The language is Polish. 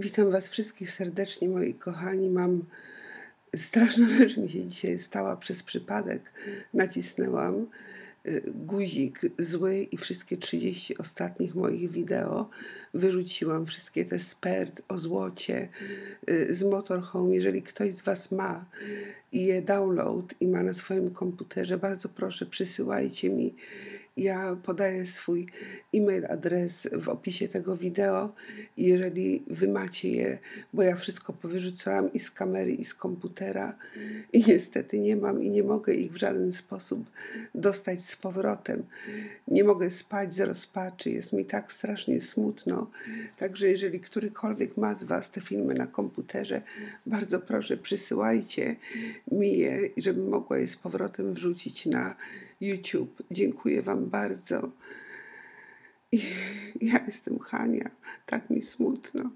Witam Was wszystkich serdecznie, moi kochani. Mam straszna rzecz mi się dzisiaj stała przez przypadek. Nacisnęłam y, guzik zły i wszystkie 30 ostatnich moich wideo wyrzuciłam. Wszystkie te spert o złocie y, z Motorhome. Jeżeli ktoś z Was ma je download i ma na swoim komputerze, bardzo proszę przysyłajcie mi ja podaję swój e-mail, adres w opisie tego wideo. Jeżeli wy macie je, bo ja wszystko powyrzucałam i z kamery, i z komputera, i niestety nie mam i nie mogę ich w żaden sposób dostać z powrotem. Nie mogę spać z rozpaczy, jest mi tak strasznie smutno. Także jeżeli którykolwiek ma z Was te filmy na komputerze, bardzo proszę, przysyłajcie mi je, żebym mogła je z powrotem wrzucić na YouTube. Dziękuję Wam bardzo. I ja jestem Hania, tak mi smutno.